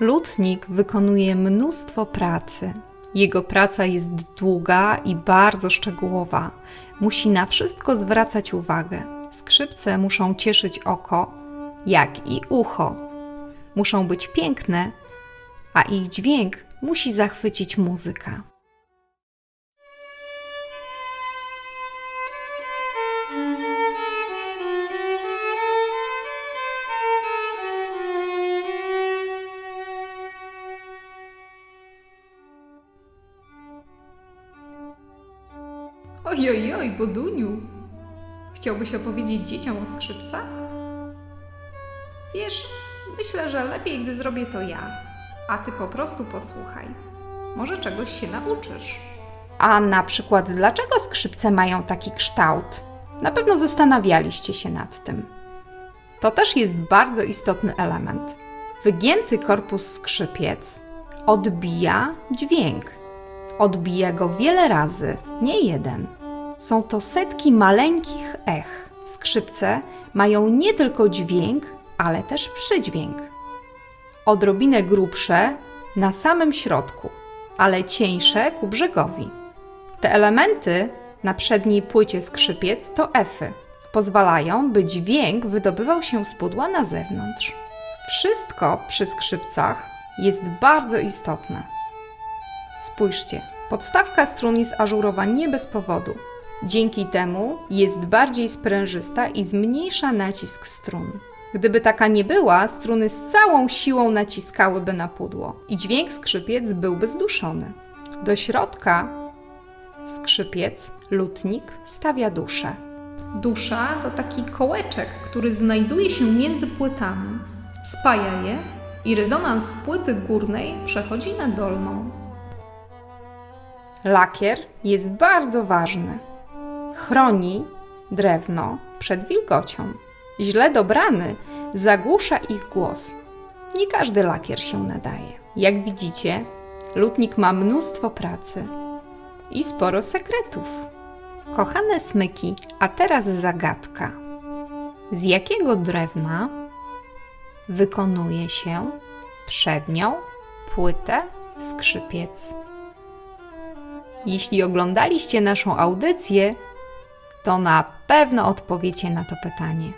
lutnik wykonuje mnóstwo pracy. Jego praca jest długa i bardzo szczegółowa. Musi na wszystko zwracać uwagę. Skrzypce muszą cieszyć oko, jak i ucho. Muszą być piękne, a ich dźwięk musi zachwycić muzyka. Ojojoj, oj, Boduniu. Chciałbyś opowiedzieć dzieciom o skrzypcach? Wiesz, myślę, że lepiej, gdy zrobię to ja, a ty po prostu posłuchaj. Może czegoś się nauczysz. A na przykład, dlaczego skrzypce mają taki kształt? Na pewno zastanawialiście się nad tym. To też jest bardzo istotny element. Wygięty korpus skrzypiec odbija dźwięk. Odbija go wiele razy, nie jeden. Są to setki maleńkich ech. Skrzypce mają nie tylko dźwięk, ale też przydźwięk. Odrobinę grubsze na samym środku, ale cieńsze ku brzegowi. Te elementy na przedniej płycie skrzypiec to efy. Pozwalają, by dźwięk wydobywał się z pudła na zewnątrz. Wszystko przy skrzypcach jest bardzo istotne. Spójrzcie, podstawka strun jest ażurowa nie bez powodu. Dzięki temu jest bardziej sprężysta i zmniejsza nacisk strun. Gdyby taka nie była, struny z całą siłą naciskałyby na pudło i dźwięk skrzypiec byłby zduszony. Do środka skrzypiec, lutnik stawia duszę. Dusza to taki kołeczek, który znajduje się między płytami. Spaja je i rezonans z płyty górnej przechodzi na dolną. Lakier jest bardzo ważny. Chroni drewno przed wilgocią. Źle dobrany zagłusza ich głos. Nie każdy lakier się nadaje. Jak widzicie, lutnik ma mnóstwo pracy i sporo sekretów. Kochane smyki, a teraz zagadka. Z jakiego drewna wykonuje się przednią płytę skrzypiec? Jeśli oglądaliście naszą audycję, to na pewno odpowiecie na to pytanie.